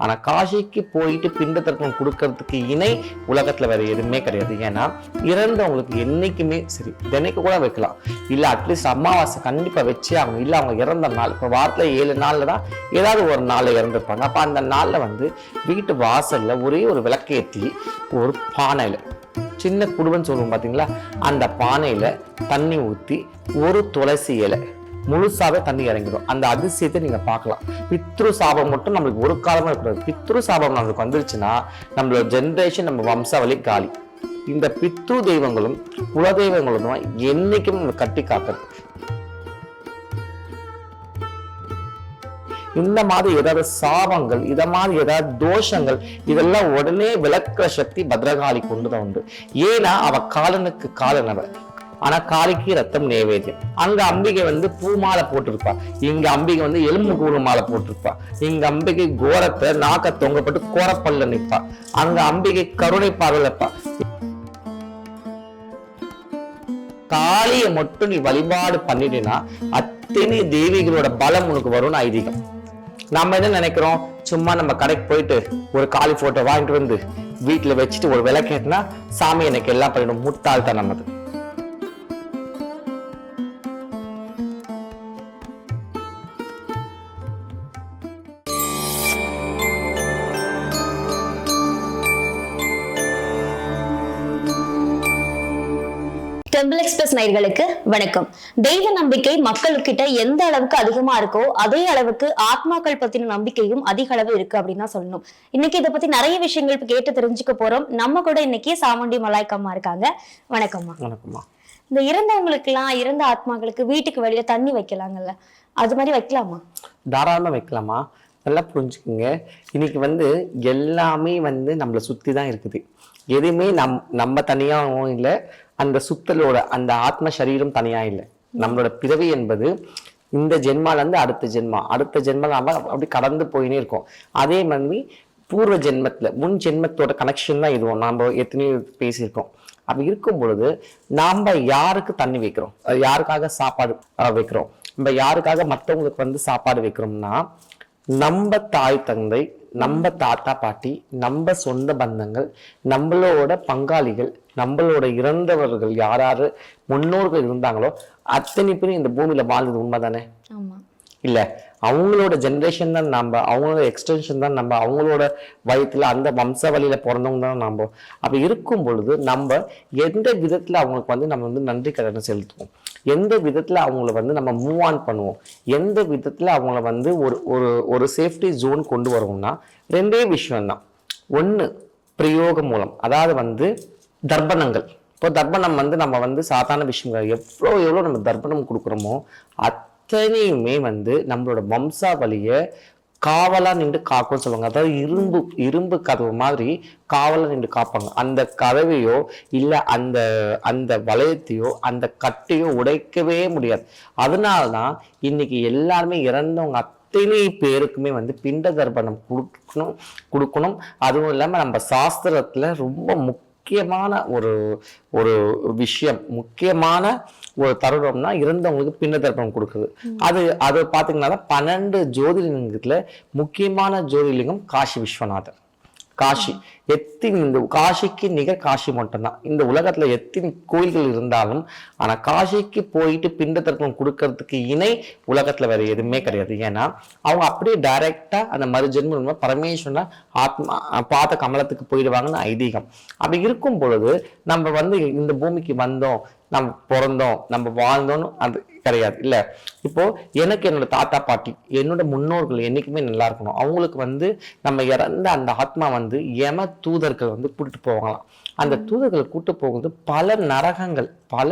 ஆனா காசிக்கு போயிட்டு பிண்ட தர்ப்பணம் கொடுக்கறதுக்கு இணை உலகத்துல வேற எதுவுமே கிடையாது. ஏன்னா இறந்தவங்களுக்கு என்னைக்குமே சரி தினைக்கு கூட வைக்கலாம். இல்லை அட்லீஸ்ட் அமாவாசை கண்டிப்பா வச்சே ஆகணும். இல்லை அவங்க இறந்த நாள் இப்ப வாரத்துல ஏழு நாள்ல தான் ஏதாவது ஒரு நாள்ல இறந்துருப்பாங்க. அப்ப அந்த நாள்ல வந்து வீட்டு வாசல்ல ஒரே ஒரு விளக்கேத்தி ஒரு பானையில சின்ன குடும்பம் சொல்லுவோம் பாத்தீங்களா? அந்த பானையில தண்ணி ஊத்தி ஒரு துளசி இலை முழுசாகவே தண்ணி இறங்கிடும். அந்த அதிசயத்தை நீங்க பார்க்கலாம். பித்ரு சாபம் மட்டும் நம்மளுக்கு ஒரு காலமா இருக்கக்கூடாது பித்ரு சாபம் நம்மளுக்கு வந்துருச்சுன்னா நம்மளோட ஜென்ரேஷன் நம்ம வம்சாவளி காலி. இந்த பித்ரு தெய்வங்களும் குலதெய்வங்களும் தெய்வங்களும் என்னைக்கும் நம்ம கட்டி காக்கிறது இந்த மாதிரி ஏதாவது சாபங்கள் இத மாதிரி ஏதாவது தோஷங்கள் இதெல்லாம் உடனே விளக்குற சக்தி பத்ரகாளி கொண்டுதான் உண்டு. ஏன்னா அவ காலனுக்கு காலனவ. ஆனா காளிக்கு ரத்தம் நைவேத்தியம். அங்க அம்பிகை வந்து பூ மாலை போட்டிருப்பா. இங்க அம்பிகை வந்து எலும்பு கூறு மாலை போட்டிருப்பா. இங்க அம்பிகை கோரத்தை நாக்க தொங்கப்பட்டு கோரப்பல்ல நிற்பா அங்க அம்பிகை கருணை பார்வையில காளியை மட்டும் நீ வழிபாடு பண்ணிட்டீங்கன்னா அத்தனை தேவிகளோட பலம் உனக்கு வரும்னு ஐதீகம். நம்ம என்ன நினைக்கிறோம்? சும்மா நம்ம கடைக்கு போயிட்டு ஒரு காளி போட்டோ வாங்கிட்டு வந்து வீட்டுல வச்சுட்டு ஒரு விளக்கேட்டினா சாமி எனக்கு எல்லாம் பண்ணிடும். முட்டாள்தான் நமது டெம்பிள் எக்ஸ்பிரஸ் நேயர்களுக்கு வணக்கம். தெய்வ நம்பிக்கை மக்கள்கிட்ட எந்த அளவுக்கு அதிகமா இருக்கோ அதே அளவுக்கு ஆத்மாக்கள் பத்தின நம்பிக்கையும் அதிக அளவு இருக்கு அப்படின்னு தான் சொல்லணும். இன்னைக்கு இதை பத்தி நிறைய விஷயங்கள் கேட்டு தெரிஞ்சுக்க போறோம். நம்ம கூட இன்னைக்கு சாமுண்டி மலாய்க்கம்மா இருக்காங்க. வணக்கம்மா. வணக்கம்மா. இந்த இறந்தவங்களுக்கு எல்லாம் இறந்த ஆத்மாக்களுக்கு வீட்டுக்கு வெளியில தண்ணி வைக்கலாங்கல்ல. அது மாதிரி வைக்கலாமா? தாராளமா வைக்கலாமா? நல்லா புரிஞ்சுக்குங்க. இன்னைக்கு வந்து எல்லாமே வந்து நம்மளை சுத்தி தான் இருக்குது. எதுவுமே நம் நம்ம தனியாகவும் இல்லை அந்த சுத்தலோட அந்த ஆத்ம சரீரம் தனியா இல்லை. நம்மளோட பிறவி என்பது இந்த ஜென்மால இருந்து அடுத்த ஜென்மா. அடுத்த ஜென்மா நம்ம அப்படி கடந்து போயினே இருக்கோம். அதே மாதிரி பூர்வ ஜென்மத்துல முன் ஜென்மத்தோட கனெக்ஷன் தான் இதுவும் நாம எத்தனையோ பேசியிருக்கோம். அப்படி இருக்கும் பொழுது நாம யாருக்கு தண்ணி வைக்கிறோம்? யாருக்காக சாப்பாடு வைக்கிறோம்? நம்ம யாருக்காக மற்றவங்களுக்கு வந்து சாப்பாடு வைக்கிறோம்னா நம்ம தாய் தந்தை நம்ம தாத்தா பாட்டி நம்ம சொந்த பந்தங்கள் நம்மளோட பங்காளிகள் நம்மளோட இறந்தவர்கள் யார் யாரு முன்னோர்கள் இருந்தாங்களோ அத்தனை பேரும் இந்த பூமியில வாழ்ந்தது உண்மைதானே? இல்ல. அவங்களோட ஜென்ரேஷன் தான் நம்ம அவங்களோட எக்ஸ்டென்ஷன் தான் நம்ம அவங்களோட வயத்தில் அந்த வம்ச வழியில் பிறந்தவங்க தான் நம்ம. அப்படி இருக்கும் பொழுது நம்ம எந்த விதத்தில் அவங்களுக்கு வந்து நம்ம வந்து நன்றி கடனை செலுத்துவோம்? எந்த விதத்தில் அவங்கள வந்து நம்ம மூவ் ஆன் பண்ணுவோம்? எந்த விதத்தில் அவங்கள வந்து ஒரு ஒரு ஒரு சேஃப்டி ஜோன் கொண்டு வருவோம்னா ரெண்டே விஷயம்தான் ஒன்று பிரயோகம் மூலம். அதாவது வந்து தர்ப்பணங்கள். இப்போ தர்ப்பணம் வந்து நம்ம வந்து சாதாரண விஷயம் எவ்வளோ எவ்வளோ நம்ம தர்ப்பணம் கொடுக்குறோமோ அத்தனையுமே வந்து நம்மளோட வம்சாவளியை காவலாக நின்று காக்கும்னு சொல்லுவாங்க. அதாவது இரும்பு இரும்பு கதவு மாதிரி காவலாக நின்று காப்பாங்க. அந்த கதவையோ இல்லை அந்த அந்த வளையத்தையோ அந்த கட்டையோ உடைக்கவே முடியாது. அதனால தான் இன்னைக்கு எல்லாருமே இறந்தவங்க அத்தனை பேருக்குமே வந்து பிண்ட தர்ப்பணம் கொடுக்கணும் கொடுக்கணும். அதுவும் இல்லாமல் நம்ம சாஸ்திரத்தில் ரொம்ப முக்கிய முக்கியமான ஒரு ஒரு விஷயம் முக்கியமான ஒரு தருணம்னா இறந்தவங்களுக்கு பிண்ட தர்ப்பணம் கொடுக்குது அது அது பாத்தீங்கன்னா பன்னெண்டு ஜோதிலிங்கத்துல முக்கியமான ஜோதிலிங்கம் காசி விஸ்வநாதர். காஷி. எத்தின் இந்த காஷிக்கு நிகர் காஷி மட்டும்தான். இந்த உலகத்துல எத்தின் கோயில்கள் இருந்தாலும் ஆனா காஷிக்கு போயிட்டு பிண்ட கொடுக்கறதுக்கு இணை உலகத்துல வேற எதுவுமே கிடையாது. ஏன்னா அவங்க அப்படியே டைரக்டா அந்த மறுஜென்ம பரமேஸ்வரனா ஆத்மா பார்த்த கமலத்துக்கு போயிடுவாங்கன்னு ஐதீகம். அப்படி இருக்கும் பொழுது நம்ம வந்து இந்த பூமிக்கு வந்தோம். நம்ம பிறந்தோம் நம்ம வாழ்ந்தோம்னு அது கிடையாது இல்ல? இப்போ எனக்கு என்னோட தாத்தா பாட்டி என்னோட முன்னோர்கள் என்னைக்குமே நல்லா இருக்கணும். அவங்களுக்கு வந்து நம்ம இறந்த அந்த ஆத்மா வந்து யம தூதர்கள் வந்து கூட்டிட்டு போவாங்களாம். அந்த தூதர்கள் கூட்டு போகும்போது பல நரகங்கள் பல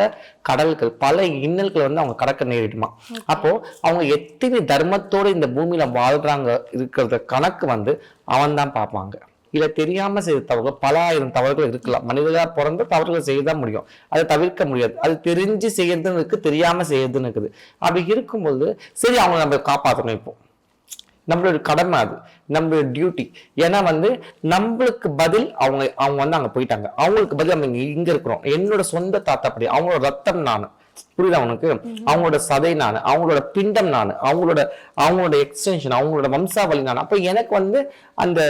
கடல்கள் பல இன்னல்கள் வந்து அவங்க கடக்க நேரிடுமா அப்போ அவங்க எத்தனை தர்மத்தோட இந்த பூமியில வாழ்றாங்க இருக்கிறத கணக்கு வந்து அவன் தான் பார்ப்பாங்க. இல்லை தெரியாமல் செய்த தவறுகள் பல ஆயிரம் தவறுகள் இருக்கலாம். மனிதர்களா பிறந்த தவறுகள் செய்யதான் முடியும். அதை தவிர்க்க முடியாது. அது தெரிஞ்சு செய்யறதுன்னு இருக்குது தெரியாமல் செய்யறதுன்னு இருக்குது. அப்படி இருக்கும்போது சரி அவங்களை நம்ம காப்பாற்றணும் இப்போ. நம்மளோட கடமை அது நம்மளோட டியூட்டி ஏன்னா வந்து நம்மளுக்கு பதில் அவங்க அவங்க வந்து அங்க போயிட்டாங்க. அவங்களுக்கு பதில் நம்ம இங்க இருக்கிறோம். என்னோட சொந்த தாத்தா படி அவங்களோட ரத்தம் நான். புரியுதா உனக்கு? அவங்களோட சதை நான் அவங்களோட பிண்டம் நான் அவங்களோட அவங்களோட எக்ஸ்டென்ஷன் அவங்களோட வம்சாவளி நான். அப்ப எனக்கு வந்து அந்த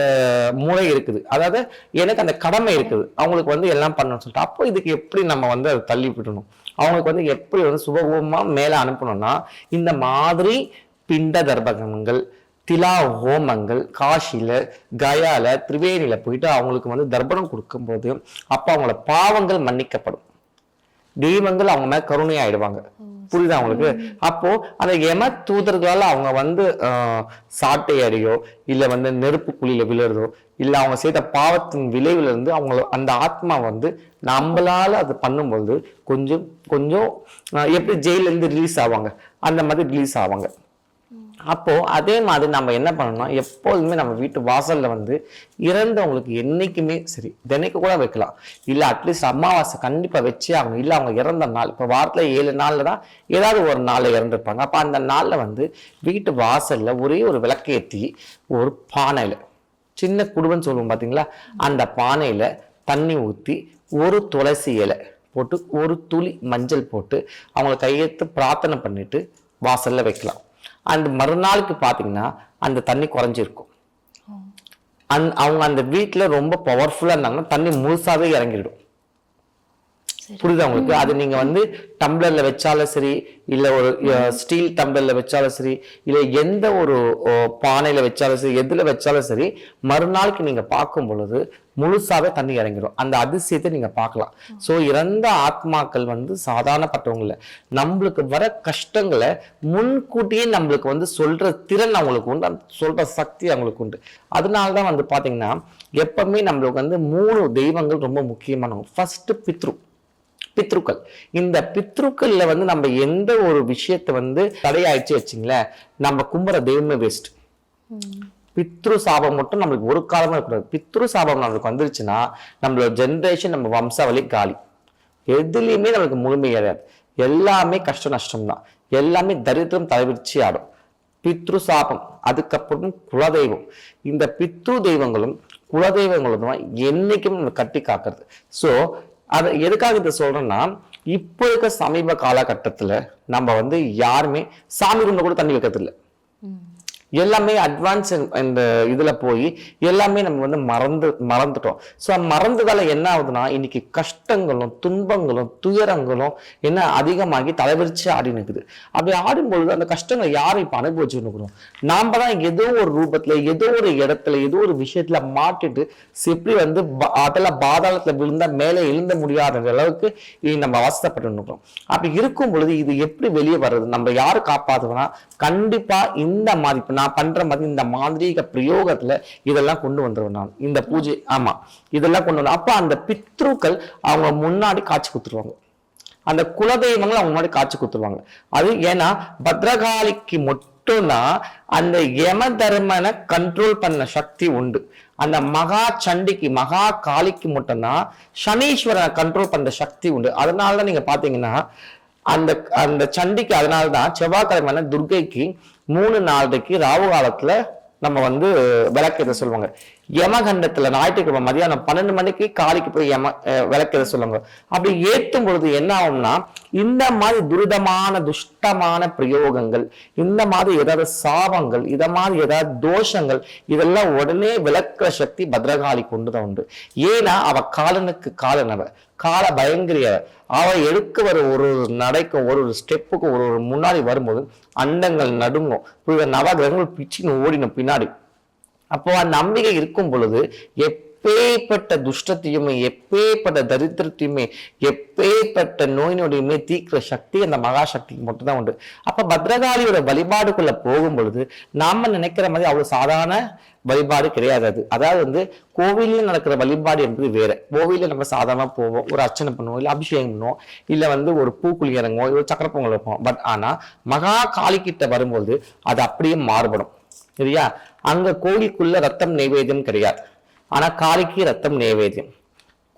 முறை இருக்குது. அதாவது எனக்கு அந்த கடமை இருக்குது. அவங்களுக்கு வந்து எல்லாம் பண்ணணும்னு சொல்லிட்டு. அப்போ இதுக்கு எப்படி நம்ம வந்து அதை தள்ளி விடணும்? அவங்களுக்கு வந்து எப்படி வந்து சுபகோமா மேல அனுப்பணும்னா இந்த மாதிரி பிண்ட தர்ப்பகங்கள் திலா ஹோமங்கள் காஷியில் கயால திரிவேணியில் போயிட்டு அவங்களுக்கு வந்து தர்ப்பணம் கொடுக்கும்போது அப்போ அவங்களோட பாவங்கள் மன்னிக்கப்படும். தெய்வங்கள் அவங்க மேலே கருணை ஆயிடுவாங்க புரியுதா அவங்களுக்கு அப்போ அந்த எம தூதர்களால் அவங்க வந்து சாட்டை அடியோ இல்லை வந்து நெருப்பு குழியில விழுறதோ இல்லை அவங்க செய்த பாவத்தின் விளைவுல இருந்து அவங்க அந்த ஆத்மா வந்து நம்மளால அது பண்ணும்போது கொஞ்சம் கொஞ்சம் எப்படி ஜெயிலேருந்து ரிலீஸ் ஆவாங்க. அந்த மாதிரி ரிலீஸ் ஆவாங்க. அப்போது அதே மாதிரி நம்ம என்ன பண்ணணும்னா எப்போதுமே நம்ம வீட்டு வாசலில் வந்து இறந்தவங்களுக்கு என்றைக்குமே சரி தினைக்கு கூட வைக்கலாம். இல்லை அட்லீஸ்ட் அமாவாசை கண்டிப்பாக வச்சே ஆகணும். இல்லை அவங்க இறந்த நாள் இப்போ வாரத்தில் ஏழு நாளில் தான் ஏதாவது ஒரு நாளில் இறந்துருப்பாங்க. அப்போ அந்த நாளில் வந்து வீட்டு வாசலில் ஒரே ஒரு விளக்கேற்றி ஒரு பானையில் சின்ன குடும்பம் சொல்லுவோம் பார்த்தீங்களா அந்த பானையில் தண்ணி ஊற்றி ஒரு துளசி இலை போட்டு ஒரு துளி மஞ்சள் போட்டு அவங்கள கையெழுத்து பிரார்த்தனை பண்ணிவிட்டு வாசலில் வைக்கலாம். அந்த மறுநாளுக்கு பார்த்தீங்கன்னா அந்த தண்ணி குறைஞ்சிருக்கும். அந் அவங்க அந்த வீட்டில் ரொம்ப பவர்ஃபுல்லாக இருந்தாங்கன்னா தண்ணி முழுசாவே இறங்கிடும். புரியுதா உங்களுக்கு? அது நீங்க வந்து டம்ளர்ல வச்சாலும் சரி இல்ல ஒரு ஸ்டீல் டம்ளர்ல வச்சாலும் சரி இல்ல எந்த ஒரு பானையில வச்சாலும் சரி எதுல வச்சாலும் சரி மறுநாளுக்கு நீங்க பார்க்கும் பொழுது முழுசாவே தண்ணி இறங்கிடும் அந்த அதிசயத்தை நீங்க பார்க்கலாம். சோ இறந்த ஆத்மாக்கள் வந்து சாதாரணப்பட்டவங்க இல்ல. நம்மளுக்கு வர கஷ்டங்களை முன்கூட்டியே நம்மளுக்கு வந்து சொல்ற திறன் அவங்களுக்கு உண்டு. அந்த சொல்ற சக்தி அவங்களுக்கு உண்டு. அதனால தான் வந்து பாத்தீங்கன்னா எப்பவுமே நம்மளுக்கு வந்து மூணு தெய்வங்கள் ரொம்ப முக்கியமானவங்க ஃபர்ஸ்ட் பித்ரு. பித்ருக்கள். இந்த பித்ருக்கள்ல வந்து நம்ம எந்த ஒரு விஷயத்தை வந்து தடையாயிடுச்சு வச்சுங்களேன் நம்ம கும்புற தெய்வமே வேஸ்ட் பித்ரு சாபம் மட்டும் நம்மளுக்கு ஒரு காலமாக இருக்கக்கூடாது. பித்ரு சாபம் நம்மளுக்கு வந்துருச்சுன்னா நம்மளோட ஜென்ரேஷன் நம்ம வம்சாவளி காலி. எதுலேயுமே நம்மளுக்கு முழுமை கிடையாது. எல்லாமே கஷ்ட நஷ்டம் தான். எல்லாமே தரித்திரம் தலைவிரிச்சு ஆடும். பித்ரு சாபம் அதுக்கப்புறம் குலதெய்வம். இந்த பித்ரு தெய்வங்களும் குலதெய்வங்களும் தான் என்னைக்கும் நம்ம கட்டி காக்கிறது. ஸோ அது எதுக்காக இதை சொல்கிறேன்னா இப்போ இருக்க சமீப காலகட்டத்துல நம்ம வந்து யாருமே சாமி குண்ட கூட தண்ணி வைக்கிறது எல்லாமே அட்வான்ஸ் இந்த இதில் போய் எல்லாமே நம்ம வந்து மறந்து மறந்துட்டோம். ஸோ மறந்ததால் என்ன ஆகுதுன்னா இன்னைக்கு கஷ்டங்களும் துன்பங்களும் துயரங்களும் என்ன அதிகமாகி தலைவிரிச்சு ஆடி நிற்குது அப்படி ஆடும்பொழுது அந்த கஷ்டங்கள் யாரும் இப்போ அனுபவிச்சு நிற்கிறோம் நாம் தான் ஏதோ ஒரு ரூபத்தில் ஏதோ ஒரு இடத்துல ஏதோ ஒரு விஷயத்தில் மாட்டிட்டு எப்படி வந்து ப- அதெல்லாம் பாதாளத்தில் விழுந்தால் மேலே எழுந்த முடியாத அளவுக்கு நம்ம அவஸ்தைப்பட்டு நிற்கிறோம் அப்படி இருக்கும் பொழுது இது எப்படி வெளியே வர்றது? நம்ம யார் காப்பாத்துவோம்னா கண்டிப்பாக இந்த மாதிரி நான் பண்ற மாதிரி இந்த மாந்திரீக பிரயோகத்துல இதெல்லாம் கொண்டு வந்துருவேன் நான். இந்த பூஜை ஆமா. இதெல்லாம் கொண்டு வந்து அப்ப அந்த பித்ருக்கள் அவங்க முன்னாடி காட்சி கொடுத்துருவாங்க. அந்த குலதெய்வங்கள் அவங்க முன்னாடி காட்சி கொடுத்துருவாங்க. அது ஏன்னா பத்ரகாளிக்கு மட்டும்தான் அந்த யம தர்மனை கண்ட்ரோல் பண்ண சக்தி உண்டு. அந்த மகா சண்டிக்கு மகா காளிக்கு மட்டும்தான் சனீஸ்வரனை கண்ட்ரோல் பண்ற சக்தி உண்டு. அதனால தான் நீங்க பாத்தீங்கன்னா அந்த அந்த சண்டிக்கு அதனால தான் செவ்வாய்க்கிழமை துர்கைக்கு மூணு நாளைக்கு ராவு காலத்தில் நம்ம வந்து விளக்கேற்ற சொல்லுவாங்க. யமகண்டத்துல ஞாயிற்றுக்கிழமை மதியானம் பன்னெண்டு மணிக்கு காலைக்கு போய் யம விளக்கத சொல்லுங்க. அப்படி ஏற்றும் பொழுது என்ன ஆகும்னா இந்த மாதிரி துரிதமான துஷ்டமான பிரயோகங்கள் இந்த மாதிரி ஏதாவது சாபங்கள் இத மாதிரி ஏதாவது தோஷங்கள் இதெல்லாம் உடனே விளக்குற சக்தி பத்ரகாளி கொண்டுதான் உண்டு. ஏன்னா அவ காலனுக்கு காலனவ. கால பயங்கரிய அவ எடுக்க வர ஒரு ஒரு நடைக்கும் ஒரு ஒரு ஸ்டெப்புக்கும் ஒரு ஒரு முன்னாடி வரும்போது அண்டங்கள் நடுங்கும். நவகிரகங்கள் பிச்சுன்னு ஓடினும் பின்னாடி அப்போ அந்த நம்பிக்கை இருக்கும் பொழுது எப்பேற்பட்ட துஷ்டத்தையுமே எப்பேற்பட்ட தரித்திரத்தையுமே எப்பேற்பட்ட நோய் நொடியுமே தீர்க்கிற சக்தி அந்த மகாசக்திக்கு மட்டும்தான் உண்டு. அப்போ பத்ரகாளியோட வழிபாடுக்குள்ள போகும் பொழுது நாம நினைக்கிற மாதிரி அவ்வளவு சாதாரண வழிபாடு கிடையாது அது. அதாவது வந்து கோவிலில் நடக்கிற வழிபாடு என்பது வேற. கோவிலில் நம்ம சாதாரணமா போவோம் ஒரு அர்ச்சனை பண்ணுவோம் இல்லை அபிஷேகம் பண்ணுவோம் இல்லை வந்து ஒரு பூக்குழி இறங்குவோம் ஒரு சக்கர பொங்கல் வைப்போம். பட் ஆனா மகா காளி கிட்ட வரும்போது அது அப்படியே மாறுபடும். சரியா? அங்க கோவிலுக்குள்ள ரத்தம் நைவேத்தியம் கிடையாது. ஆனா காளிக்கு ரத்தம் நைவேத்தியம்.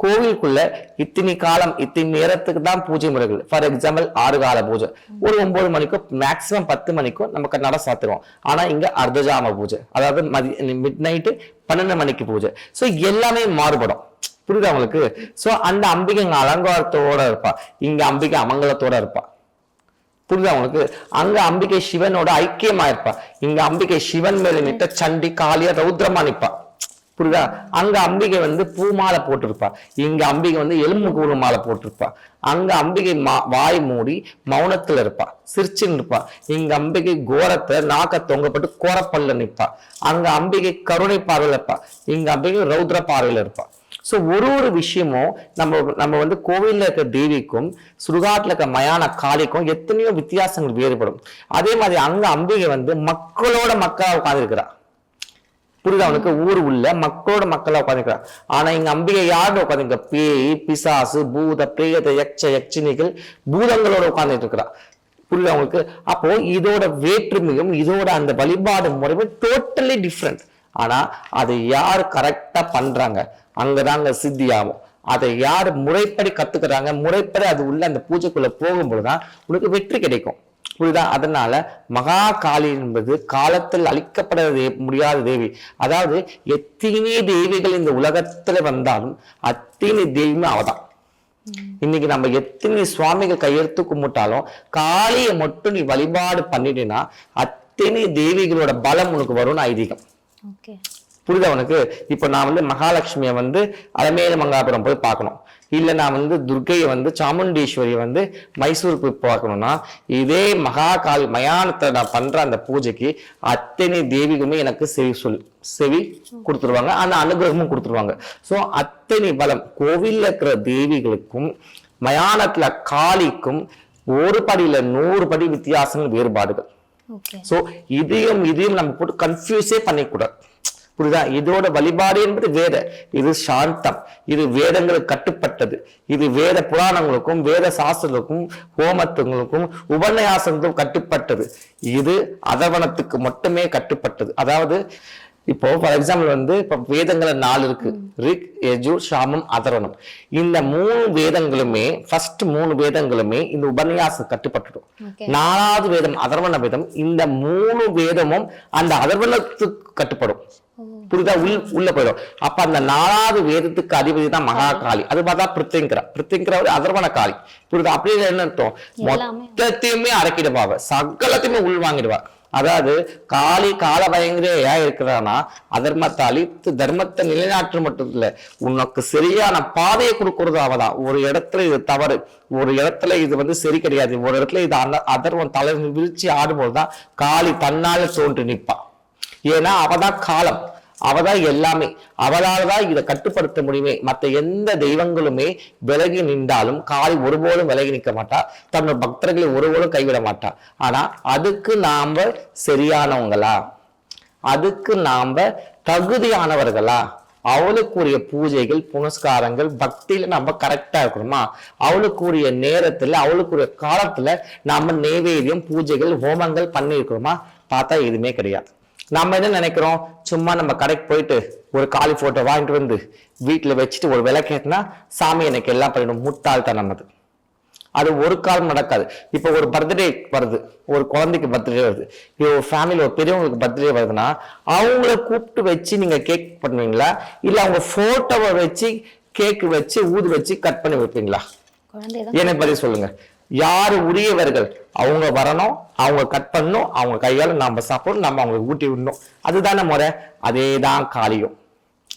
கோவிலுக்குள்ள இத்தனை காலம் இத்தனை நேரத்துக்கு தான் பூஜை முறைகள். ஃபார் எக்ஸாம்பிள் ஆறு கால பூஜை. ஒரு ஒன்பது மணிக்கோ மேக்சிமம் பத்து மணிக்கோ நமக்கு நட சாத்துருவோம் ஆனா இங்க அர்த்தஜாம பூஜை. அதாவது மதி மிட் நைட்டு பன்னெண்டு மணிக்கு பூஜை. ஸோ எல்லாமே மாறுபடும். புரியுது அவங்களுக்கு ஸோ அந்த அம்பிகை இங்க அலங்காரத்தோட இருப்பா. இங்க அம்பிகை அமங்கலத்தோட இருப்பா. புரியுதா உங்களுக்கு அங்க அம்பிகை சிவனோட ஐக்கியமா இருப்பா இங்க அம்பிகை சிவன் மேல நிட்ட சண்டி காளியா ரௌத்ரமா நிற்பா புரியுதா அங்க அம்பிகை வந்து பூமாலை போட்டிருப்பா. இங்க அம்பிகை வந்து எலும்பு கூறு மாலை போட்டிருப்பா. அங்க அம்பிகை மா- வாய் மூடி மௌனத்துல இருப்பா. சிரிச்சுன்னு இருப்பா. இங்க அம்பிகை கோரத்தை நாக்க தொங்கப்பட்டு கோரப்பல்ல நிற்பா அங்க அம்பிகை கருணை பார்வையில் இருப்பா. இங்க அம்பிகை ரௌத்ர பார்வையில் இருப்பா. ஸோ ஒரு ஒரு விஷயமும் நம்ம நம்ம வந்து கோவிலில் இருக்க தேவிக்கும் சுருகாட்டில் இருக்க மயான காளிக்கும் எத்தனையோ வித்தியாசங்கள் வேறுபடும். அதே மாதிரி அங்கே அம்பிகை வந்து மக்களோட மக்களாக உட்காந்துருக்கிறா புரியுது அவனுக்கு? ஊர் உள்ள மக்களோட மக்களா உட்காந்துக்கிறான் ஆனா இங்க அம்பிகை யாருன்னு உட்காந்துருக்க பேய் பிசாசு பூத பிரேத யக்ஷ யக்ஷினிகள் பூதங்களோட உட்காந்துட்டு இருக்கிறா புரியுது அவங்களுக்கு? அப்போ இதோட வேற்றுமையும் இதோட அந்த வழிபாடு முறையும் டோட்டலி டிஃப்ரெண்ட் ஆனா அதை யார் கரெக்டா பண்றாங்க? அங்கதாங்க சித்தி ஆகும். அதை யார் முறைப்படி கத்துக்கிறாங்க? முறைப்படி அது உள்ள அந்த பூஜைக்குள்ள போகும்போதுதான் உனக்கு வெற்றி கிடைக்கும். புரியுதா? அதனால மகா காளி என்பது காலத்தில் அழிக்கப்பட முடியாத தேவி. அதாவது எத்தனை தேவிகள் இந்த உலகத்துல வந்தாலும் அத்தனை தெய்வமே அவதான். இன்னைக்கு நம்ம எத்தனை சுவாமிகள் கையெழுத்து கும்பிட்டாலும் காளியை மட்டும் நீ வழிபாடு பண்ணிட்டீங்கன்னா அத்தனை தேவிகளோட பலம் உனக்கு வரும்னு ஐதீகம். புரிதா உனக்கு? இப்போ நான் வந்து மகாலட்சுமியை வந்து அலமேல மங்காபுரம் போய் பார்க்கணும். இல்லை நான் வந்து துர்க்கையை வந்து சாமுண்டீஸ்வரியை வந்து மைசூர் போய் பார்க்கணும்னா இதே மகாகால் மயானத்தை நான் பண்ணுற அந்த பூஜைக்கு அத்தனை தேவிகளுமே எனக்கு செவி சொல் செவி கொடுத்துருவாங்க. அந்த அனுகிரகமும் கொடுத்துருவாங்க. ஸோ அத்தனை பலம் கோவிலில் இருக்கிற தேவிகளுக்கும் மயானத்தில் காளிக்கும் ஒரு படியில் நூறு படி வித்தியாசங்கள் வேறுபாடுகள். ஸோ சோ இதையும் இதையும் நம்ம போட்டு கன்ஃபியூஸே பண்ணிக்கூடாது. புரியுதா? இதோட வழிபாடு என்பது வேத. இது சாந்தம். இது வேதங்களுக்கு கட்டுப்பட்டது. இது வேத புராணங்களுக்கும் வேத சாஸ்திரங்களுக்கும் ஹோமத்துங்களுக்கும் உபன்யாசங்களுக்கும் கட்டுப்பட்டது. இது அதவனத்துக்கு மட்டுமே கட்டுப்பட்டது. அதாவது இப்போ ஃபார் எக்ஸாம்பிள் வந்து இப்போ வேதங்கள நாலு இருக்கு. ரிக் யஜுர் சாமம் அதர்வனம் இந்த மூணு வேதங்களுமே ஃபர்ஸ்ட் மூணு வேதங்களுமே இந்த உபன்யாசம் கட்டுப்பட்டுடும். நாலாவது வேதம் அதர்வண வேதம் இந்த மூணு வேதமும் அந்த அதர்வணத்துக்கு கட்டுப்படும். புரியுதா உள் உள்ள போயிடும். அப்ப அந்த நாலாவது வேதத்துக்கு அதிபதி தான் மகா காளி அது பார்த்தா பிரித்திங்கரா. பிரித்திங்கரா ஒரு அதர்வண காளி புரியுதா அப்படி என்ன. மொத்தத்தையுமே அடக்கிடுவா அவ. சகலத்தையுமே உள் வாங்கிடுவா அதாவது காளி கால பயங்கரையா இருக்கிறானா அழித்து தர்மத்தை நிலைநாட்டு மட்டும் இல்லை உனக்கு சரியான பாதையை கொடுக்கறது அவதான் ஒரு இடத்துல இது தவறு ஒரு இடத்துல இது வந்து சரி கிடையாது ஒரு இடத்துல இது அந்த அதர்வம் தலை விரிச்சு ஆடும்போதுதான் காளி தன்னால தோன்றி நிற்பான் ஏன்னா அவதான் காலம். அவதான் எல்லாமே. அவளால் தான் இதை கட்டுப்படுத்த முடியுமே. மற்ற எந்த தெய்வங்களுமே விலகி நின்றாலும் காளி ஒருபோதும் விலகி நிற்க மாட்டா. தன்னோட பக்தர்களை ஒருபோதும் கைவிட மாட்டா. ஆனா அதுக்கு நாம சரியானவங்களா? அதுக்கு நாம தகுதியானவர்களா? அவளுக்குரிய பூஜைகள் புனஸ்காரங்கள் பக்தியில நம்ம கரெக்டா இருக்கணுமா? அவளுக்குரிய நேரத்துல அவளுக்குரிய காலத்துல நாம நெய்வேதியம் பூஜைகள் ஹோமங்கள் பண்ணியிருக்கிறோமா? பார்த்தா எதுவுமே கிடையாது. நம்ம என்ன நினைக்கிறோம்? சும்மா நம்ம கடைக்கு போயிட்டு ஒரு காளி போட்டோ வாங்கிட்டு வந்து வீட்டுல வச்சுட்டு ஒரு விளக்கேற்றினா சாமி எனக்கு எல்லாம் பண்ணிடும் முட்டாள்தனம் அது. அது ஒரு காலம் நடக்காது. இப்போ ஒரு பர்த்டே வருது. ஒரு குழந்தைக்கு பர்த்டே வருது. இப்போ ஒரு ஃபேமிலி ஒரு பெரியவங்களுக்கு பர்த்டே வருதுன்னா அவங்கள கூப்பிட்டு வச்சு நீங்க கேக் பண்ணுவீங்களா? இல்ல அவங்க போட்டோவை வச்சு கேக் வச்சு ஊது வச்சு கட் பண்ணி வைப்பீங்களா? என்னை பதில் சொல்லுங்க. யார் உரியவர்கள்? அவங்க வரணும் அவங்க கட் பண்ணணும் அவங்க கையால் நம்ம சாப்பிடணும் நம்ம அவங்களுக்கு ஊட்டி விடணும். அதுதானே முறை? அதே தான் காளியும்.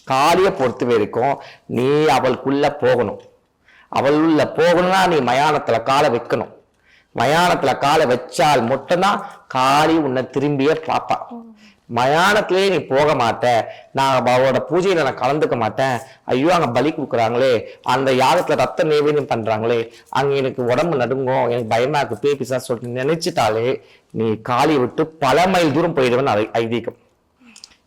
காளியை பொறுத்த வரைக்கும் நீ அவளுக்குள்ள போகணும். அவளுள்ள போகணும்னா நீ மயானத்தில் காலை வைக்கணும். மயானத்தில் காலை வச்சால் மட்டும்தான் காளி உன்னை திரும்பியே பார்ப்பான் மயானத்திலே நீ போக மாட்டேன் நான் அவரோட பூஜையில நான் கலந்துக்க மாட்டேன் ஐயோ அங்கே பலி கொடுக்குறாங்களே. அந்த யாகத்தில் ரத்த நைவேத்தியம் பண்ணுறாங்களே அங்கே எனக்கு உடம்பு நடுங்கும் எனக்கு பயமா இருக்கு பேய் பிசா சொல்லிட்டு நினைச்சிட்டாலே நீ காலி விட்டு பல மைல் தூரம் போயிடுவேன்னு ஐ- ஐதீகம்.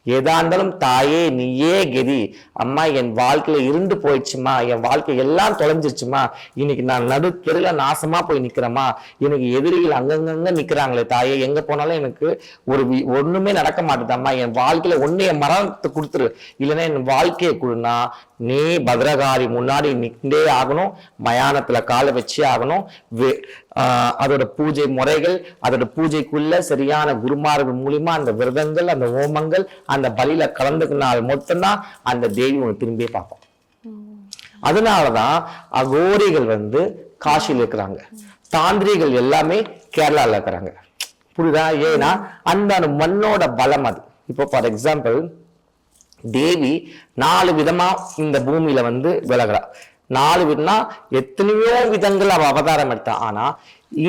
எதா இருந்தாலும் தாயே நீயே கெதி. அம்மா என் வாழ்க்கையில இருந்து போயிடுச்சுமா? என் வாழ்க்கை எல்லாம் தொலைஞ்சிருச்சுமா? இன்னைக்கு நான் நடு தெருல நாசமா போய் நிக்கிறேமா எனக்கு எதிரிகள் அங்கங்கங்க நிக்கிறாங்களே தாயே எங்க போனாலும் எனக்கு ஒரு ஒண்ணுமே நடக்க மாட்டேதம்மா. என் வாழ்க்கையில ஒண்ணு என் மரணத்தை கொடுத்துரு. இல்லைன்னா என் வாழ்க்கையை கொடுனா நீ பத்ரகாரி முன்னாடி நின்றே ஆகணும். மயானத்துல காலை வச்சே ஆகணும். வே- அதோட பூஜை முறைகள் அதோட பூஜைக்குள்ள சரியான குருமார்கள் மூலியமா அந்த விரதங்கள் அந்த ஹோமங்கள் அந்த பலியில கலந்துக்கினால் மட்டும்தான் அந்த தேவி உன்னை திரும்பியே பார்ப்போம் அதனாலதான் அகோரிகள் வந்து காசியில் இருக்கிறாங்க. தாந்திரிகள் எல்லாமே கேரளாவில் இருக்கிறாங்க. புரியுதா? ஏன்னா அந்த மண்ணோட பலம் அது. இப்போ ஃபார் எக்ஸாம்பிள் தேவி நாலு விதமா இந்த பூமியில வந்து விலகிறா. நாலு விதம்னா எத்தனையோ விதங்கள் அவ அவதாரம் எடுத்தா. ஆனா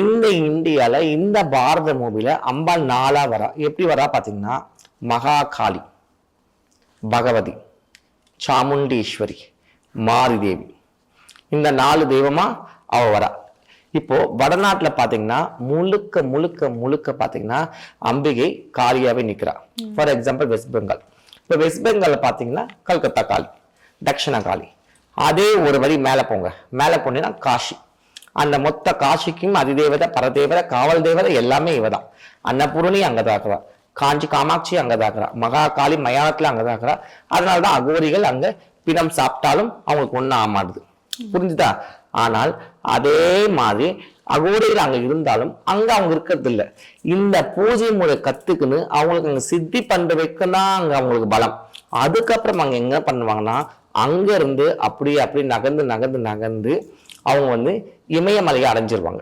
இந்த இந்தியால இந்த பாரத மூவில அம்பாள் நாளா வரா. எப்படி வரா பாத்தீங்கன்னா மகாகாளி பகவதி சாமுண்டீஸ்வரி மாரிதேவி. இந்த நாலு தெய்வமா அவ வரா. இப்போ வடநாட்டுல பாத்தீங்கன்னா முழுக்க முழுக்க முழுக்க பாத்தீங்கன்னா அம்பிகை காளியாவே நிக்கிறா. ஃபார் எக்ஸாம்பிள் வெஸ்ட் பெங்கால் இப்போ வெஸ்ட் பெங்கால்ல பாத்தீங்கன்னா கல்கத்தா காளி தக்ஷண காளி. அதே ஒரு வரி மேல போங்க. மேல போனீங்கன்னா காஷி அந்த மொத்த காஷிக்கும் அதிதேவதை பரதேவதை காவல் தேவதை எல்லாமே இவதான். அன்னபூரணி அங்கதான் இருக்கிறா காஞ்சி காமாட்சி அங்கதான் இருக்கிறா. மகா காளி மயானத்துல அங்கதான் இருக்கிறா. அதனாலதான் அகோரிகள் அங்க பிணம் சாப்பிட்டாலும் அவங்களுக்கு ஒன்றும் ஆமாடுது புரிஞ்சுதா? ஆனால் அதே மாதிரி அகோரிகள் அங்கே இருந்தாலும் அங்கே அவங்க இருக்கிறதில்ல இந்த பூஜை முறை கற்றுக்குன்னு அவங்களுக்கு அங்கே சித்தி பண்ணுற வைக்கதான் அங்கே அவங்களுக்கு பலம். அதுக்கப்புறம் அங்கே என்ன பண்ணுவாங்கன்னா அங்கேருந்து அப்படியே அப்படியே நகர்ந்து நகர்ந்து நகர்ந்து அவங்க வந்து இமயமலையை அடைஞ்சிருவாங்க.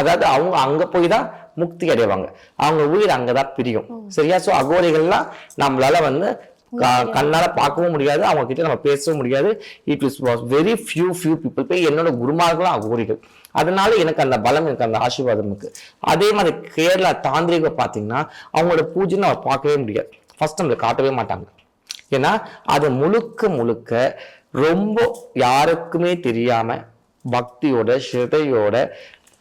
அதாவது அவங்க அங்க போய் தான் முக்தி அடைவாங்க. அவங்க உயிர் அங்கதான் பிரியும். சரியா? சோ அகோரிகள்லாம் நம்மளால வந்து கண்ணால பார்க்கவும் முடியாது அவங்க கிட்ட நம்ம பேசவும் முடியாது. It is was very few few people போய் என்னோட குருமார்களும் அகோரிகள். அதனால எனக்கு அந்த பலம் எனக்கு அந்த ஆசீர்வாதம் இருக்கு. அதே மாதிரி கேரளா தாந்திரிக பார்த்தீங்கன்னா அவங்களோட பூஜை நம்ம பார்க்கவே முடியாது. ஃபர்ஸ்ட் நம்மளுக்கு காட்டவே மாட்டாங்க. ஏன்னா அது முழுக்க முழுக்க ரொம்ப யாருக்குமே தெரியாம பக்தியோட ஸ்ரதையோட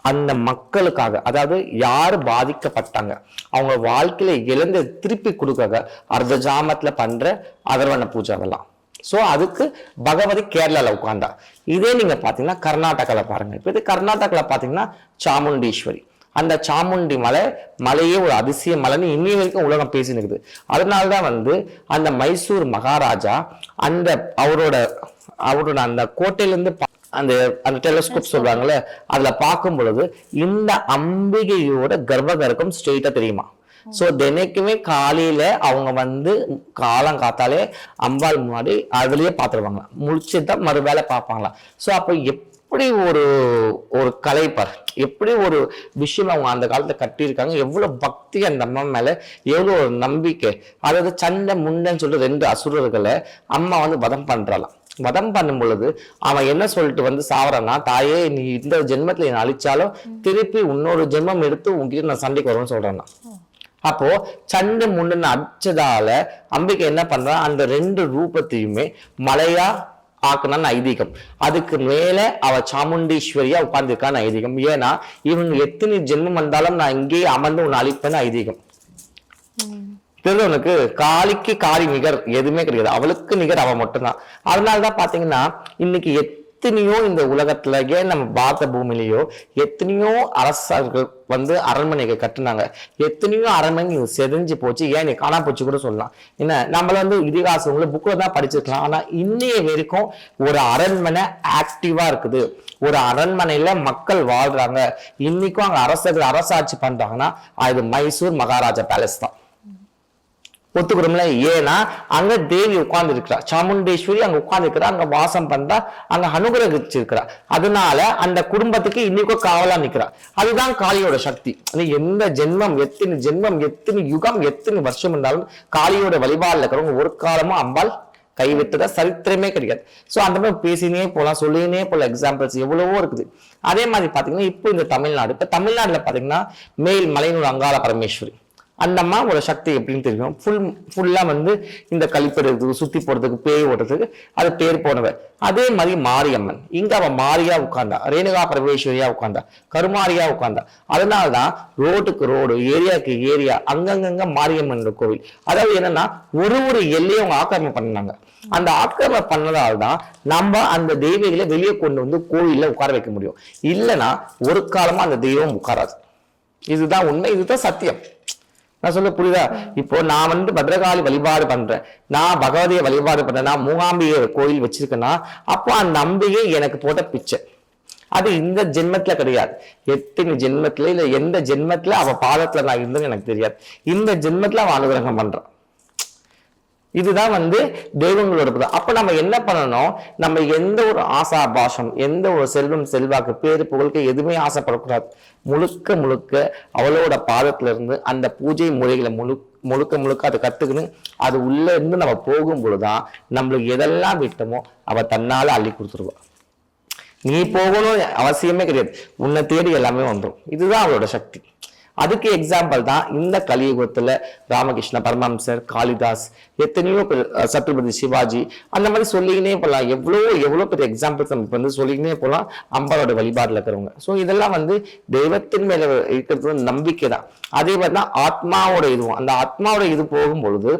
அந்த மக்களுக்காக அதாவது யார் பாதிக்கப்பட்டாங்க அவங்க வாழ்க்கையில இழந்து திருப்பி கொடுக்காக அர்த்த ஜாமத்துல பண்ற அதர்வண பூஜை அதெல்லாம் சோ அதுக்கு பகவதி கேரளால உட்காந்தா இதே நீங்க பாத்தீங்கன்னா கர்நாடகாவில் பாருங்க. இப்போ இது கர்நாடகாவில் பாத்தீங்கன்னா சாமுண்டீஸ்வரி. அந்த சாமுண்டி மலை மலையே ஒரு அதிசய மலைன்னு இன்னி வரைக்கும் உலகம் பேசினுக்குது அதனால அதனாலதான் வந்து அந்த மைசூர் மகாராஜா அந்த அவரோட அவரோட அந்த கோட்டையிலேருந்து அந்த அந்த டெலஸ்கோப் சொல்றாங்கல்ல அதுல பார்க்கும் பொழுது இந்த அம்பிகையோட கர்ப்பகரகம் ஸ்ட்ரெயிட்டா தெரியுமா? சோ தினைக்குமே காலையில அவங்க வந்து காலம் காத்தாலே அம்பாள் முன்னாடி அதுலயே பார்த்துருவாங்க. முடிச்சுதான் மறு வேலை பார்ப்பாங்களாம் சோ அப்ப எப்படி ஒரு ஒரு கலைப்பார் எப்படி ஒரு விஷயம் அவங்க அந்த காலத்துல கட்டியிருக்காங்க? எவ்வளவு பக்தி அந்த அம்மா மேல எவ்வளவு ஒரு நம்பிக்கை. அதாவது சண்டை முண்டைன்னு சொல்லிட்டு ரெண்டு அசுரர்களை அம்மா வந்து வதம் பண்றாளாம். வதம் பண்ணும் பொழுது அவன் என்ன சொல்லிட்டு வந்து சாவறான்னா தாயே நீ இந்த ஜென்மத்துல என்ன அழிச்சாலும் திருப்பி இன்னொரு ஜென்மம் எடுத்து உங்ககிட்ட நான் சண்டைக்கு வருவேன்னு சொல்றேன்னா அப்போ சண்டை முண்டுன்னு அடிச்சதால அம்பிகை என்ன பண்றா அந்த ரெண்டு ரூபத்தையுமே மலையா ஆக்குனான்னு ஐதீகம். அதுக்கு மேல அவ சாமுண்டீஸ்வரியா உட்கார்ந்துருக்கான்னு ஐதீகம். ஏன்னா இவங்க எத்தனை ஜென்மம் வந்தாலும் நான் இங்கேயே அமர்ந்து உன்னை அழிப்பேன்னு ஐதீகம். திருடனுக்கு காளிக்கு காலி நிகர் எதுவுமே கிடையாது. அவளுக்கு நிகர் அவன் மட்டும்தான். அதனாலதான் பாத்தீங்கன்னா இன்னைக்கு எத்தனையோ இந்த உலகத்துல ஏன் நம்ம பாரத பூமியிலேயோ எத்தனையோ அரசர்கள் வந்து அரண்மனைகள் கட்டினாங்க. எத்தனையோ அரண்மனை செதஞ்சு போச்சு. ஏன் நீ காணா போச்சு கூட சொல்லலாம். என்ன நம்மள வந்து இதிகாசங்களை புக்கில் தான் படிச்சிருக்கலாம். ஆனா இன்னைய வரைக்கும் ஒரு அரண்மனை ஆக்டிவா இருக்குது. ஒரு அரண்மனையில மக்கள் வாழ்றாங்க. இன்னைக்கும் அங்க அரசர்கள் அரசாட்சி பண்றாங்கன்னா அது மைசூர் மகாராஜா பேலஸ் தான். ஒத்துக்கிறோம்ல? ஏன்னா அங்க தேவி உட்கார்ந்து இருக்கிறா சாமுண்டேஸ்வரி அங்க உட்கார்ந்து இருக்கிறா அங்க வாசம் பண்றா. அங்க அனுகிரகிச்சிருக்கிறா. அதனால அந்த குடும்பத்துக்கு இன்னைக்கும் காவலா நிக்கிறா. அதுதான் காளியோட சக்தி. அது எந்த ஜென்மம் எத்தனை ஜென்மம் எத்தனை யுகம் எத்தனை வருஷம் இருந்தாலும் காளியோட வழிபாடுல இருக்கிறவங்க ஒரு காலமும் அம்பாள் கைவிட்டதா சரித்திரமே கிடையாது. ஸோ அந்த மாதிரி பேசினே போலாம் சொல்லினே போல எக்ஸாம்பிள்ஸ் எவ்வளவோ இருக்குது. அதே மாதிரி பாத்தீங்கன்னா இப்போ இந்த தமிழ்நாடு. இப்ப தமிழ்நாட்டில் பாத்தீங்கன்னா மேல் மலையனூர் அங்காள பரமேஸ்வரி. அந்த அம்மாவோட சக்தி எப்படின்னு தெரியும்? ஃபுல் ஃபுல்லா வந்து இந்த கழிப்பெடுறதுக்கு சுத்தி போறதுக்கு பேய் ஓடுறதுக்கு அது பேர் போனவ. அதே மாதிரி மாரியம்மன். இங்க அவன் மாரியா உட்காந்தா ரேணுகா பரமேஸ்வரியா உட்கார்ந்தா கருமாரியா உட்கார்ந்தா. அதனாலதான் ரோட்டுக்கு ரோடு ஏரியாவுக்கு ஏரியா அங்கங்கங்க மாரியம்மன் கோவில். அதாவது என்னன்னா ஒரு ஒரு எல்லையும் அவங்க ஆக்கிரமம் பண்ணாங்க. அந்த ஆக்கிரமம் பண்ணதால தான் நம்ம அந்த தெய்வங்களை வெளியே கொண்டு வந்து கோவிலில் உட்கார வைக்க முடியும். இல்லைன்னா ஒரு காலமா அந்த தெய்வம் உட்காராது. இதுதான் உண்மை இதுதான் சத்தியம். நான் சொல்ல புரியுதா? இப்போ நான் வந்து பத்ரகாளி வழிபாடு பண்றேன். நான் பகவதியை வழிபாடு பண்றேன். நான் மூகாம்பிகை கோயில் வச்சிருக்கேன்னா அப்போ அந்த நம்பிக்கை எனக்கு போட்ட பிச்சை. அது இந்த ஜென்மத்துல கிடையாது. எத்தனை ஜென்மத்துல இல்ல எந்த ஜென்மத்துல அவ பாதத்துல நான் இருந்தேன்னு எனக்கு தெரியாது. இந்த ஜென்மத்துல அவன் அனுகிரகம் பண்றான். இதுதான் வந்து தெய்வங்களோட புதம் அப்போ நம்ம என்ன பண்ணணும்? நம்ம எந்த ஒரு ஆசா பாஷம் எந்த ஒரு செல்வம் செல்வாக்கு பேரு புகழ்க்கு எதுவுமே ஆசைப்படக்கூடாது. முழுக்க முழுக்க அவளோட பாதத்துல இருந்து அந்த பூஜை முறைகளை முழு முழுக்க முழுக்க அதை கற்றுக்கணும் அது உள்ளே இருந்து நம்ம போகும்பொழுது தான் நம்மளுக்கு எதெல்லாம் விட்டோமோ அவள் தன்னால் அள்ளி கொடுத்துருவா. நீ போகணும் அவசியமே கிடையாது. உன்னை தேடி எல்லாமே வந்துடும் இதுதான் அவளோட சக்தி. அதுக்கு எக்ஸாம்பிள் தான் இந்த கலியுகத்தில் ராமகிருஷ்ண பரமஹம்சர் காளிதாஸ் எத்தனையோ பேர் சத்ரபதி சிவாஜி அந்த மாதிரி சொல்லிக்கினே போகலாம் எவ்வளோ எவ்வளோ பெரிய எக்ஸாம்பிள்ஸ் நமக்கு வந்து சொல்லிக்கினே போகலாம் அம்பாவோட வழிபாடில் இருக்கிறவங்க. ஸோ இதெல்லாம் வந்து தெய்வத்தின் மேலே இருக்கிறது நம்பிக்கை தான் அதே மாதிரி தான் ஆத்மாவோட இதுவும். அந்த ஆத்மாவோட இது போகும் பொழுது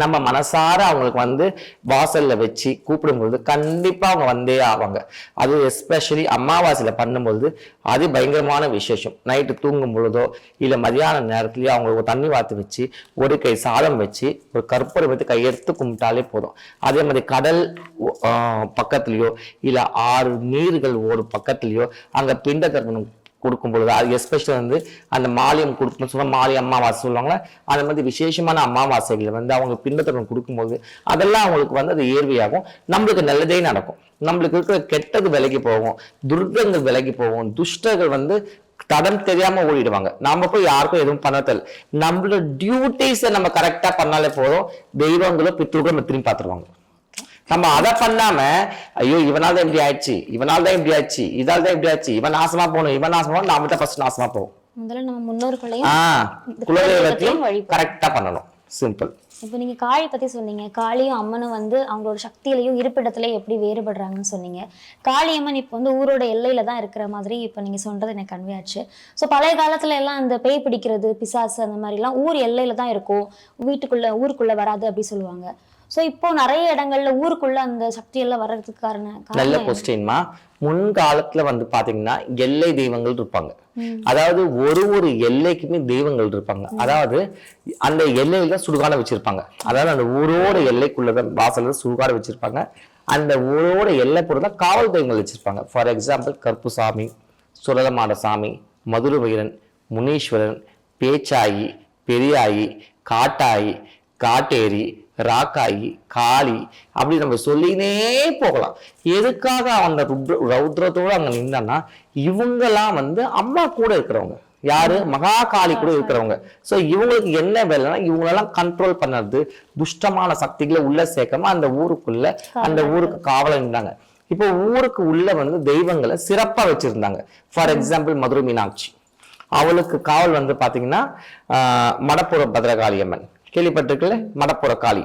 நம்ம மனசார அவங்களுக்கு வந்து வாசலில் வச்சு கூப்பிடும்பொழுது கண்டிப்பாக அவங்க வந்தே ஆவாங்க. அது எஸ்பெஷலி அமாவாசையில் பண்ணும்பொழுது அது பயங்கரமான விசேஷம். நைட்டு தூங்கும் பொழுதோ இல்லை மதியான நேரத்துலயோ அவங்களுக்கு தண்ணி வாத்து வச்சு ஒரு கை சாதம் வச்சு ஒரு கற்பூரம் வைத்து கையெடுத்து கும்பிட்டாலே போதும். அதே மாதிரி கடல் பக்கத்துலேயோ இல்லை ஆறு நீர்கள் ஒரு பக்கத்துலேயோ அங்கே பிண்ட தர்ப்பணம் கொடுக்கும் பொழுது அது எஸ்பெஷலி வந்து அந்த மாலியம் கொடுக்கணும் சொல்ல மாலி அம்மாவாசை சொல்லுவாங்களே அந்த மாதிரி விசேஷமான அம்மாவாசைகளை வந்து அவங்க பின்னத்தனம் கொடுக்கும்போது அதெல்லாம் அவங்களுக்கு வந்து அது ஏர்வையாகும். நம்மளுக்கு நல்லதே நடக்கும். நம்மளுக்கு இருக்கிற கெட்டது விலகி போகும். துர்கங்கள் விலகி போகும். துஷ்டர்கள் வந்து தடம் தெரியாம ஓடிடுவாங்க. நாம போய் யாருக்கும் எதுவும் பண்ண தெரியல. நம்மளோட டியூட்டிஸை நம்ம கரெக்டா பண்ணாலே போதும். தெய்வங்களும் பித்ருக்களும் திரும்பி பார்த்துருவாங்க. நம்ம அதை பண்ணாம ஐயோ இவனால தான் இப்படி ஆயிடுச்சு இவனால தான் இப்படி ஆயிடுச்சு இதால தான் இப்படி ஆயிடுச்சு இவன் நாசமா போகணும் இவன் நாசமா போகணும் நாம தான் ஃபர்ஸ்ட் நாசமா போகும் முதல்ல நம்ம முன்னோர்களையும் குலதெய்வத்தையும். கரெக்டா பண்ணணும். சிம்பிள் இப்போ நீங்க காளி பத்தி சொன்னீங்க காளியும் அம்மனும் வந்து அவங்களோட சக்தியிலையும் இருப்பிடத்துல எப்படி வேறுபடுறாங்கன்னு சொன்னீங்க. காளியம்மன் இப்போ வந்து ஊரோட எல்லையில தான் இருக்கிற மாதிரி இப்போ நீங்க சொல்றது எனக்கு கன்வே ஆச்சு ஸோ பழைய காலத்துல எல்லாம் அந்த பேய் பிடிக்கிறது பிசாசு அந்த மாதிரிலாம் ஊர் எல்லையில தான் இருக்கும். வீட்டுக்குள்ள ஊருக்குள்ள வராது அப்படி சொல்லுவாங்க. ஸோ இப்போ நிறைய இடங்கள்ல ஊருக்குள்ள அந்த சக்தி எல்லாம் வர்றதுக்கு காரணம் நல்ல? கொஸ்டின்மா முன்காலத்துல வந்து பாத்தீங்கன்னா எல்லை தெய்வங்கள் இருப்பாங்க. அதாவது ஒரு ஒரு எல்லைக்குமே தெய்வங்கள் இருப்பாங்க. அதாவது அந்த எல்லையில சுடுகாடு வச்சிருப்பாங்க. அதாவது அந்த ஊரோட எல்லைக்குள்ளதான் வாசல்ல சுடுகாடு வச்சிருப்பாங்க. அந்த ஊரோட எல்லைப்புற தான் காவல் தெய்வங்கள் வச்சிருப்பாங்க. ஃபார் எக்ஸாம்பிள் கருப்புசாமி சுரலமாட சாமி மதுரை வீரன் முனீஸ்வரன் பேச்சாயி பெரியாயி காட்டாயி காட்டேரி ராக்காயி காளி அப்படி நம்ம சொல்லினே போகலாம். எதுக்காக அந்த ருத்ர ரௌத்ரத்தோட அங்க நின்னான்னா இவங்கெல்லாம் வந்து அம்மா கூட இருக்கிறவங்க. யாரு? மகா காளி கூட இருக்கிறவங்க. சோ இவங்களுக்கு என்ன வேலைன்னா இவங்களெல்லாம் கண்ட்ரோல் பண்ணது துஷ்டமான சக்திகளை உள்ள சேர்க்காம அந்த ஊருக்குள்ள அந்த ஊருக்கு காவல நின்றாங்க இப்போ ஊருக்கு உள்ள வந்து தெய்வங்களை சிறப்பா வச்சிருந்தாங்க. For example Madurai Meenakshi. அவளுக்கு காவல் வந்து பாத்தீங்கன்னா ஆஹ், மடப்புற பத்ரகாளி அம்மன். கேள்விப்பட்டிருக்கல மடப்புற காளி.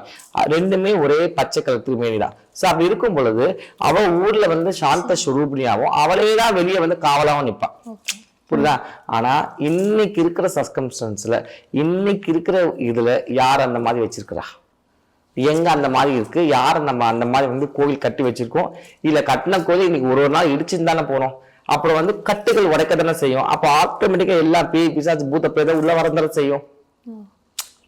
ரெண்டுமே ஒரே பச்சை கலர் திருமேனி தான். ஸோ அப்படி இருக்கும் பொழுது அவ ஊர்ல வந்து சாந்த சுரூபினியாவும் அவளே தான் வெளியே வந்து காவலாவும் நிப்பா. Okay. புரியுதா? ஆனா இன்னைக்கு இருக்கிற சர்க்கம்ஸ்டன்ஸ்ல இன்னைக்கு இருக்கிற இதுல யார் அந்த மாதிரி வச்சிருக்கிறா? எங்க அந்த மாதிரி இருக்கு? யார் நம்ம அந்த மாதிரி வந்து கோவில் கட்டி வச்சிருக்கோம்? இல்ல கட்டின கோவில் இன்னைக்கு ஒரு ஒரு நாள் இடிச்சுன்னு தானே போனோம்? அப்புறம் வந்து கட்டுகள் உடைக்க தானே செய்யும்? அப்போ ஆட்டோமேட்டிக்கா எல்லா பேய் பிசாசு பூத்த பேத உள்ள வரந்தானே செய்யும்?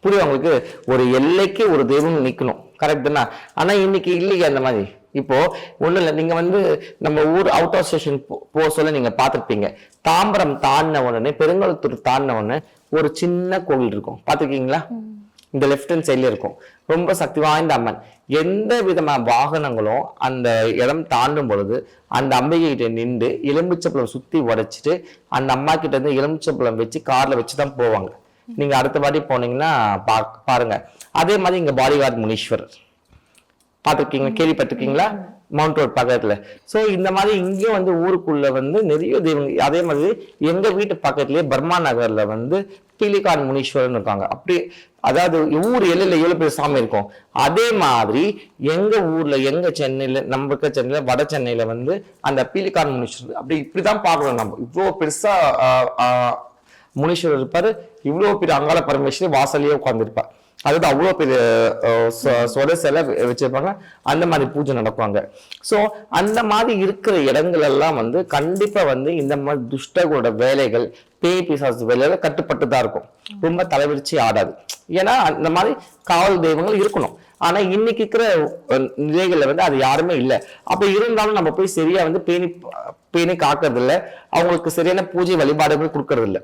புரியும் உங்களுக்கு ஒரு எல்லைக்கு ஒரு தெய்வம் நிக்கணும் கரெக்ட் தானே? ஆனா இன்னைக்கு இல்லையே அந்த மாதிரி. இப்போ ஒண்ணும் இல்லை நீங்க வந்து நம்ம ஊர் அவுட் ஆஃப் ஸ்டேஷன் போக சொல்ல நீங்க பார்த்திருப்பீங்க தாம்பரம் தாண்டின உடனே பெருங்கலத்தூர் தாண்டின உடனே ஒரு சின்ன கோவில் இருக்கும். பார்த்திருக்கீங்களா இந்த லெஃப்ட் ஹேண்ட் சைட்ல இருக்கும். ரொம்ப சக்தி வாய்ந்த அம்மன். எந்த விதமான வாகனங்களும் அந்த இடம் தாண்டும் பொழுது அந்த அம்பிகை கிட்ட நின்று எலுமிச்சப்பழம் சுத்தி உடைச்சிட்டு அந்த அம்மா கிட்ட இருந்து எலுமிச்சப்பழம் வச்சு கார்ல வச்சு தான் போவாங்க. நீங்க அடுத்த வாட்டி போனீங்கன்னா பா- பாருங்க. அதே மாதிரி இங்க பாடிகார்ட் முனீஸ்வரர். பார்த்திருக்கீங்க கேள்விப்பட்டிருக்கீங்களா? மவுண்ட் ரோட் பக்கத்துல. சோ இந்த மாதிரி இங்கேயும் வந்து ஊருக்குள்ள வந்து நிறைய தெய்வங்கள் அதே மாதிரி எங்க வீட்டு பக்கத்துலயே பர்மா நகர்ல வந்து பீலிகான் முனீஸ்வரன் இருக்காங்க. அப்படி அதாவது ஊர் எல்லையில எவ்வளவு பெரிய சாமி இருக்கும். அதே மாதிரி எங்க ஊர்ல எங்க சென்னையில நம்ம இருக்க சென்னையில வட சென்னையில வந்து அந்த பீலிகான் முனீஸ்வரர். அப்படி இப்படிதான் பார்க்கணும் நம்ம. இவ்வளவு பெருசா ஆஹ், ஆஹ், முனீஸ்வரர் இருப்பார். இவ்வளோ பெரிய அங்காள பரமேஸ்வரி வாசல்லயே உட்காந்துருப்பார் அதாவது அவ்வளோ பெரிய அஹ், சொ- சிலை வச்சிருப்பாங்க. அந்த மாதிரி பூஜை நடக்குவாங்க. ஸோ அந்த மாதிரி இருக்கிற இடங்கள் எல்லாம் வந்து கண்டிப்பாக வந்து இந்த மாதிரி துஷ்டர்களோட வேலைகள் பேய் பிசாசு வேலைகள் கட்டுப்பட்டு தான் இருக்கும். ரொம்ப தலைவிரிச்சு ஆடாது. ஏன்னா அந்த மாதிரி காவல் தெய்வங்கள் இருக்கணும். ஆனால் இன்னைக்கு இருக்கிற நிலைகளில் வந்து அது யாருமே இல்லை. அப்போ இருந்தாலும் நம்ம போய் சரியாக வந்து பேணி பேணி காக்கிறது அவங்களுக்கு சரியான பூஜை வழிபாடுகள் கொடுக்கறது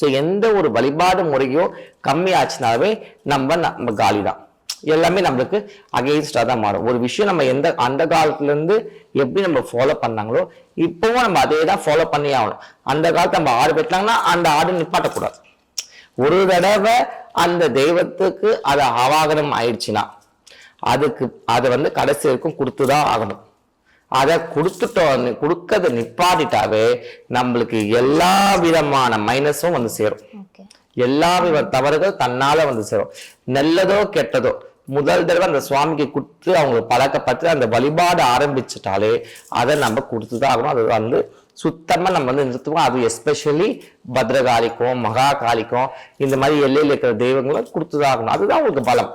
ஸோ எந்த ஒரு வழிபாடு முறையோ கம்மி நம்ம நம்ம காலி தான் எல்லாமே நம்மளுக்கு அகெயின்ஸ்டாக தான் மாறும். ஒரு விஷயம் நம்ம எந்த அந்த காலத்துல இருந்து எப்படி நம்ம ஃபாலோ பண்ணாங்களோ இப்போவும் நம்ம அதே தான் ஃபாலோ பண்ணி ஆகணும். அந்த காலத்தை நம்ம ஆடு பெற்றாங்கன்னா அந்த ஆடு நிப்பாட்டக்கூடாது. ஒரு தடவை அந்த தெய்வத்துக்கு அது அவாகனம் ஆயிடுச்சுன்னா அதுக்கு அதை வந்து கடைசி வரைக்கும் கொடுத்துதான் ஆகணும். அதை கொடுத்துட்டோம் கொடுக்கறத நிப்பாட்டிட்டாவே நம்மளுக்கு எல்லா விதமான மைனஸும் வந்து சேரும். எல்லா வித தவறுகள் தன்னால வந்து சேரும். நல்லதோ கெட்டதோ முதல் தடவை அந்த சுவாமிக்கு கொடுத்து அவங்களுக்கு பழக்கப்பட்டு அந்த வழிபாடு ஆரம்பிச்சிட்டாலே அதை நம்ம கொடுத்துதான் ஆகணும். அது வந்து சுத்தமா நம்ம வந்து நிறுத்துவோம். அது எஸ்பெஷலி பத்ரகாளிக்கும் மகா காளிக்கும் இந்த மாதிரி எல்லையில் இருக்கிற தெய்வங்களை கொடுத்துதான் ஆகணும். அதுதான் உங்களுக்கு பலம்.